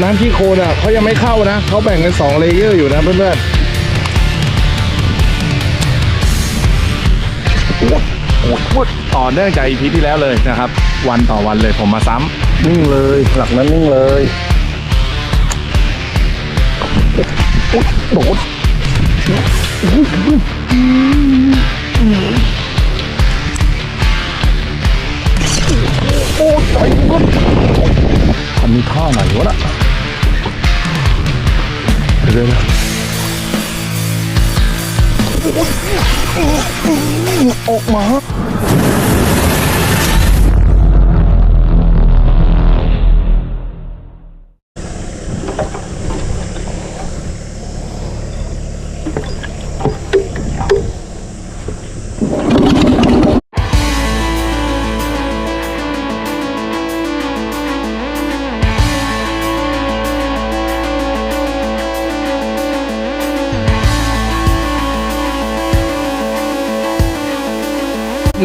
น้ำขี้โคลนอะเขายังไม่เข้านะเขาแบ่งเป็นสองเลเยอร์อยู่นะเพื่อนๆต่อเนื่องจากอีพีที่แล้วเลยนะครับ วันต่อวันเลยผมมาซ้ำนิ่งเลยหลักนั้นนิ่งเลยอุ๊ยโดดโอ้ยไอ้กุดมันมีท่าไหนวะน่ะ เดี๋ยวยวเดี๋ยวออกมา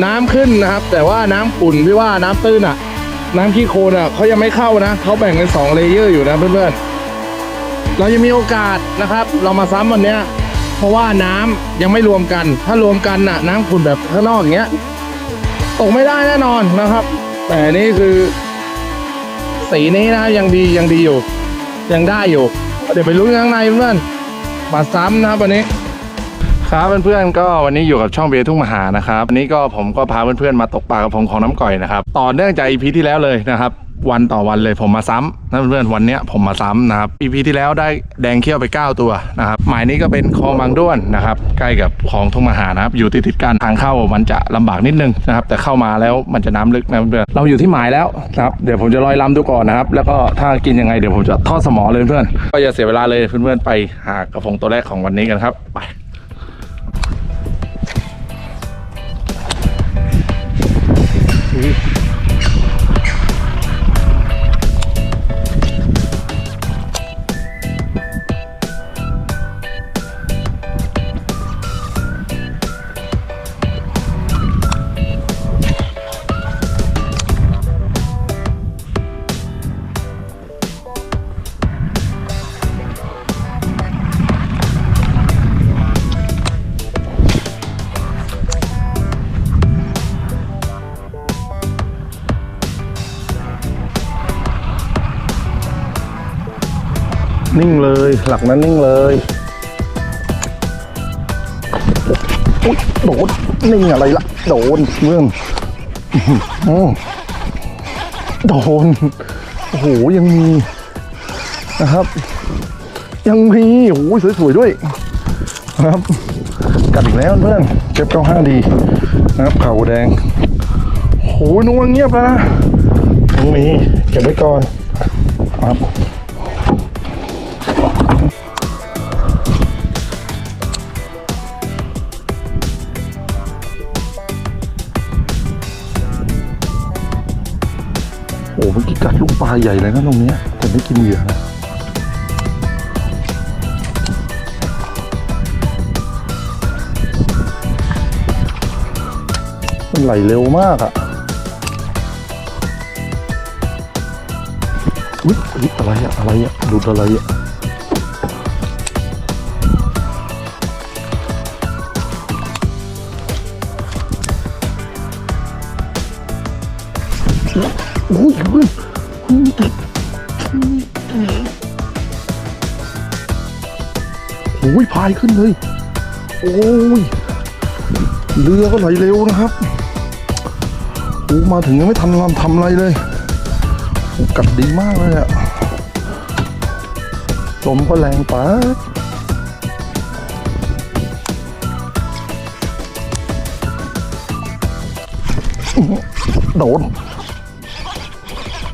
น้ำขึ้นนะครับ แต่ว่าน้ำขุ่นที่ว่าน้ำตื้นอะ น้ำขี้โคลนอะเขายังไม่เข้านะเขาแบ่งเป็นสองเลเยอร์อยู่นะเพื่อนๆ เรายังมีโอกาสนะครับ เรามาซ้ำวันเนี้ย เพราะว่าน้ำยังไม่รวมกัน ถ้ารวมกันน่ะ น้ำขุ่นแบบข้างนอกอย่างเงี้ยตกไม่ได้แน่นอนนะครับ แต่นี่คือ สีนี้นะยังดียังดีอยู่ ยังได้อยู่เดี๋ยวไปลุ้นข้างในเพื่อนมาซ้ำนะครับวันนี้ ครับเพื่อนๆก็วันนี้อยู่กับช่องเบียร์ทุ่งมหานะครับวันนี้ก็ผมก็พาเพื่อนๆมาตกปลากระพงของน้ำก่อยนะครับต่อเนื่องจากอีพีที่แล้วเลยนะครับวันต่อวันเลยผมมาซ้ำนะเพื่อนๆวันเนี้ยผมมาซ้ำนะครับอีพีที่แล้วได้แดงเขี้ยวไป 9 ตัวนะครับหมายนี้ก็เป็นคลองบางด้วนนะครับใกล้กับคลองทุ่งมหานะครับอยู่ติดๆกันทางเข้ามันจะลำบากนิดนึงนะครับแต่เข้ามาแล้วมันจะน้ำลึกนะเพื่อนๆเราอยู่ที่หมายแล้วนะครับเดี๋ยวผมจะลอยลำดูก่อนนะครับแล้วก็ถ้ากินยังไงเดี๋ยวผมจะทอดสมอเลยเพื่อนๆก็อย่าเสียเวลาเลยเพื่อนๆไปหากระพงตัวแรกของวันนี้กันครับไป นิ่งเลยหลักนั้นนิ่งเลยอุ๊ยโดนนิ่งอะไรล่ะโดนเรื่องอื้อโดนโอ้โหยังมีนะครับ ยังมีโอ้โหสวยๆด้วยนะครับกัดอีกแล้วเพื่อนเจ็บเก้าห้าดีนะครับเข่าแดงโอ้โหนัวเงียบแล้วนะยังมีเก็บไว้ก่อนครับาใหญ่เลยนะตรงนี้แต่ไม่กินเหยื่อนะมันไหลเร็วมากอะอุ๊ยอุ๊ยอะไรอะอะไรอะดูดอะไรอะอุ้ยเพื่อน โอ้ยพายขึ้นเลย โอ้ย เรือก็ไหลเร็วนะครับโอ้มาถึงยังไม่ทันรำทำอะไรเลยอ้กัดดีมากเลยอะลมก็แรงป๊าโดน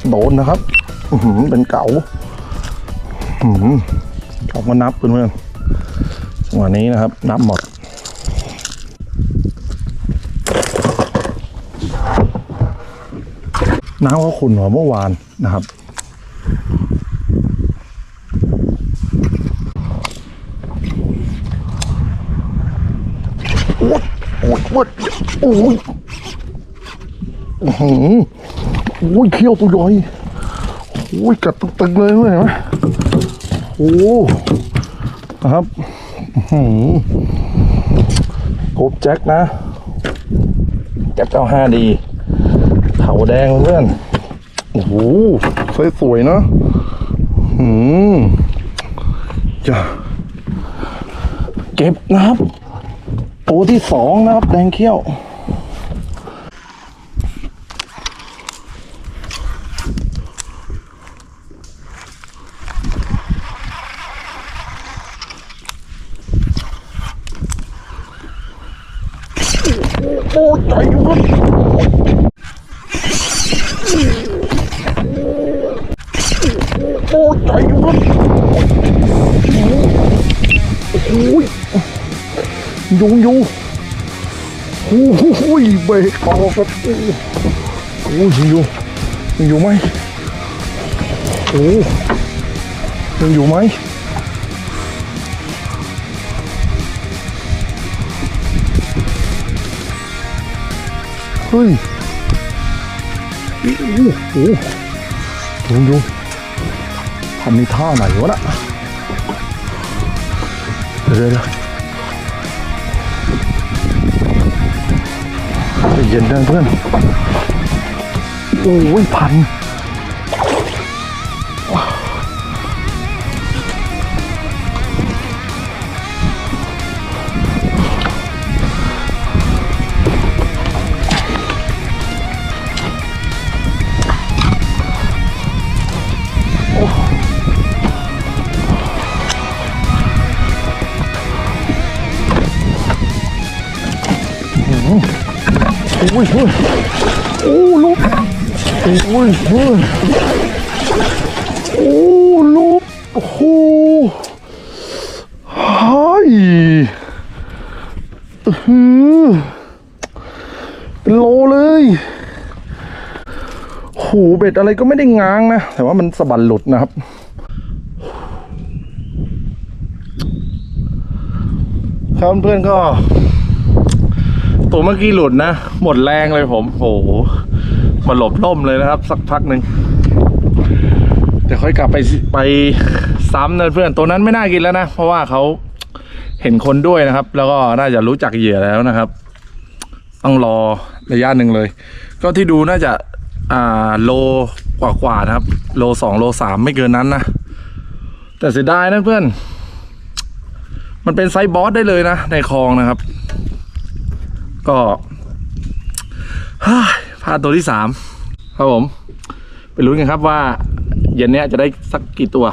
โดนนะครับอืเป็นเก๋าอื้ออกมานับเพื่อนๆจังหวะนี้นะครับ นับหมดน้ำเขาขุ่นกว่าเมื่อวานนะครับโอ้ยโอ้ยโอ้ยโอ้ย โอ้ยเขี้ยวตัวใหญ่โอ้ยกัดตึงๆเลยเห็นไหมโอ้โหนะครับอื้อหือกบแจ็คนะแจ็คเจ้าห้าดีเขาแดงเพื่อนโอ้โหสวยๆเนาะหืมจะเก็บนะครับตัวที่สองนะครับ แดงเขี้ยว โอ้ยใจเว้ยโอ้ยใจเว้ยโอ้ยยุ ฮ้ยโอ้โหดูดูทำในท่าไหนวะน่ะเดี๋ยวเดี๋ยวเดี๋ยวใจเย็นเดินเพื่อน โอ้ยพัน โอ้ยโอ้ลูกโอ้ยโอ้ยโอ้ลูกโอ้โหไฮ้ยอืออเป็นโลเลยโหเบ็ดอะไรก็ไม่ได้ง้างนะ แต่ว่ามันสะบัดหลุดนะครับครับเพื่อนก็ ตัวเมื่อกี้หลุดนะ หมดแรงเลยผม โอ้โหมาหลบล่มเลยนะครับ สักพักหนึ่งเดี๋ยวค่อยกลับไปไปซ้ำนะเพื่อนตัวนั้นไม่น่ากินแล้วนะ เพราะว่าเขาเห็นคนด้วยนะครับ แล้วก็น่าจะรู้จักเหยื่อแล้วนะครับ ต้องรอระยะหนึ่งเลย ก็ที่ดูน่าจะอ่าโลกว่าๆนะครับ โลสองโลสามไม่เกินนั้นนะ แต่เสียดายนะเพื่อน มันเป็นไซส์บอสได้เลยนะ ในคลองนะครับ ก็พลาดตัวที่สามครับผม ไปลุ้นกันครับว่า เย็นนี้จะได้สักกี่ตัว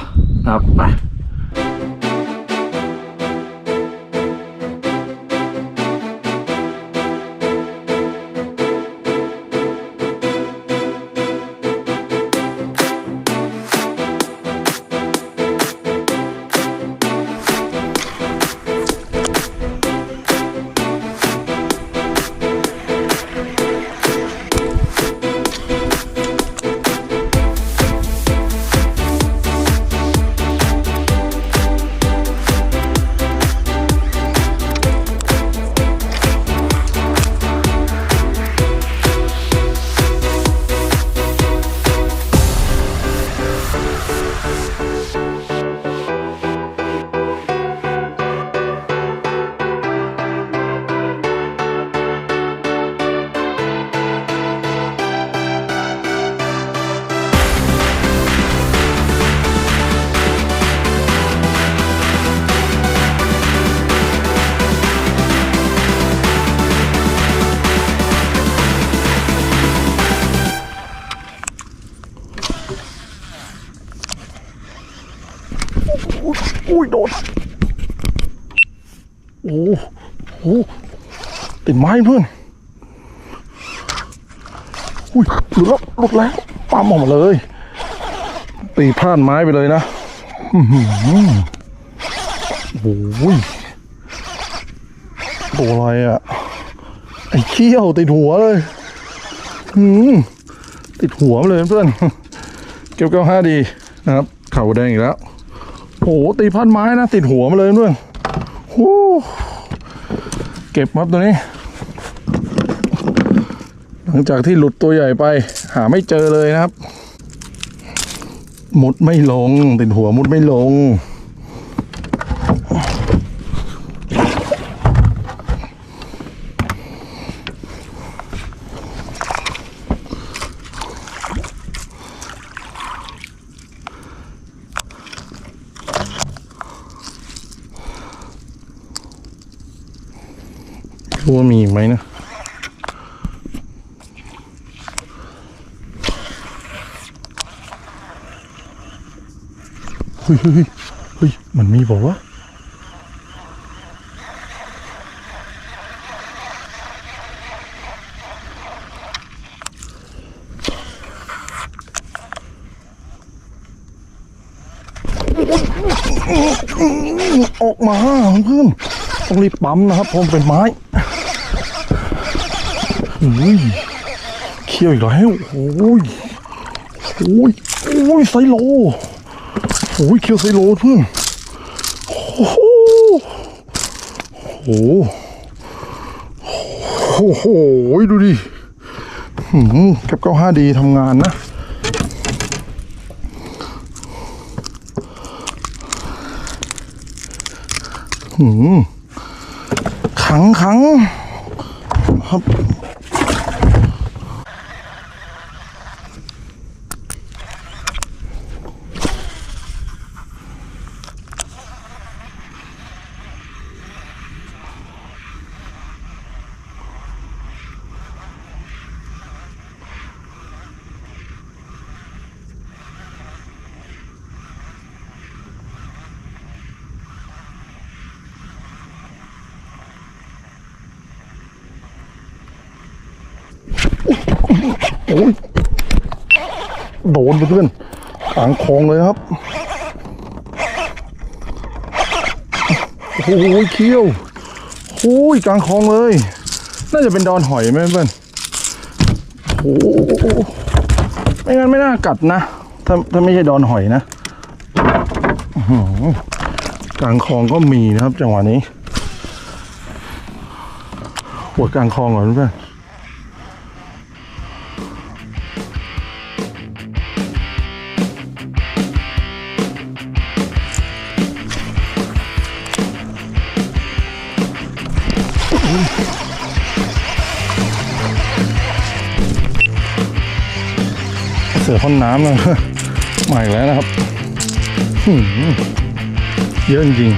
นะครับไป อุ้ยโดนโอ้โหติดไม้เพื่อนอุ้ยหลุดแล้วหลุดแล้วปั๊มออกมาเลย ตีพลาดไม้ไปเลยนะโอ้ยตัวอะไรอะ ไอ้เขี้ยวติดหัวเลยหืมติดหัวเลยเพื่อน เก็บเก้าห้าดีนะครับ เข่าแดงอีกแล้ว ตีพันไม้นะ ติดหัวมาเลยเพื่อนเก็บครับตัวนี้ หลังจากที่หลุดตัวใหญ่ไป หาไม่เจอเลยนะครับ มุดไม่ลง ติดหัวมุดไม่ลง รู้ว่ามีไหมนะเฮ้ยเฮ้ยเฮ้ยเฮ้ยมันมีบอกว่าออกมาเพื่อนต้องรีบปั๊มนะครับเพรมเป็นไม้ เฮ้ยเคี่ยวอีกแล้วโอ้ยโอ้ยโอ้ยไซโลโอ้ยเคี่ยวไซโลเพื่อนโอ้โหโอ้โหโอ้โหดูดิหืมแคปเก้าห้าดีทำงานนะหืมขังขังครับ โอ้ยโดนไปเพื่อนกลางคลองเลยครับโอ้โหเขี้ยวโอ้ยกลางคลองเลย น่าจะเป็นดอนหอยไหมเพื่อนโอ้โหไม่งั้นไม่น่ากัดนะ ถ้าถ้าไม่ใช่ดอนหอยนะกลางคลองก็มีนะครับ จังหวะนี้หัวกลางคลองเหรอเพื่อน สือพ่นน้ำนะมาอีกแล้วนะครับเยอะจริง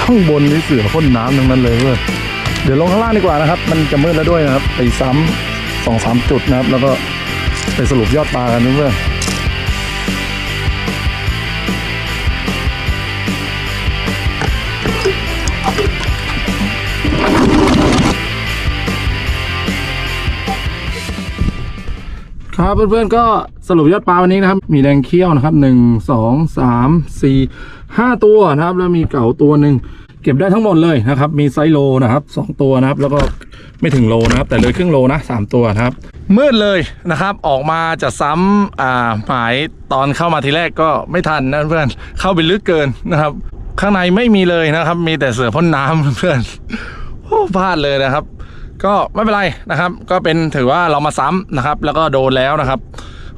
ข้างบนนี่เสือพ่นน้ำทั้งนั้นเลยเว้ยเดี๋ยวลงข้างล่างดีกว่านะครับ มันจะมืดแล้วด้วยนะครับ ไปซ้ำสองสามจุดนะครับ แล้วก็ไปสรุปยอดปลากันเพื่อน ครับเพื่อนๆก็สรุปยอดปลาวันนี้นะครับ มีแดงเขี้ยวนะครับหนึ่งสองสามสี่ห้าตัวนะครับ แล้วมีเก๋าตัวหนึ่งเก็บได้ทั้งหมดเลยนะครับ มีไซโลนะครับสองตัวนะครับ แล้วก็ไม่ถึงโลนะครับ แต่เลยครึ่งโลนะสามตัวนะครับ มืดเลยนะครับ ออกมาจะซ้ำอ่าหมายตอนเข้ามาทีแรกก็ไม่ทันนะเพื่อนเข้าไปลึกเกินนะครับ ข้างในไม่มีเลยนะครับ มีแต่เสือพ่นน้ำเพื่อนโอ้พลาดเลยนะครับ ก็ไม่เป็นไรนะครับ ก็เป็นถือว่าเรามาซ้ำนะครับ แล้วก็โดนแล้วนะครับ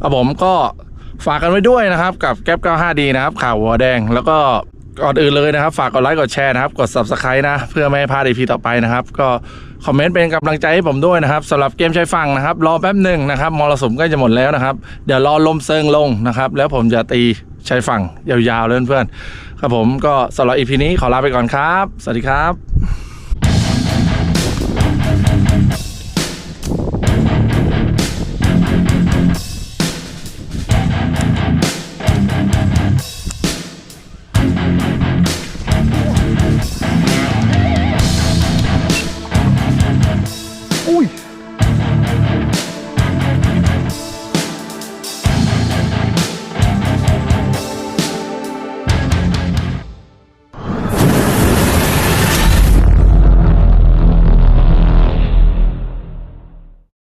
ครับผมก็ฝากกันไว้ด้วยนะครับ กับแก๊ป 95D นะครับ ข่าวหัวแดง แล้วก็ก่อนอื่นเลยนะครับ ฝากกดไลค์กดแชร์นะครับ กด Subscribe นะ เพื่อไม่ให้พลาด EP ต่อไปนะครับ ก็คอมเมนต์เป็นกำลังใจให้ผมด้วยนะครับสำหรับเกมใช้ฟังนะครับ รอแป๊บหนึ่งนะครับมรสุมกล้จะหมดแล้วนะครับ เดี๋ยวรอลมเซิงลงนะครับ แล้วผมจะตีใช้ฝั่งยาวๆเลยเพื่อนๆครับผมก็สำหรับ EP นี้ขอลาไปก่อนครับ สวัสดีครับ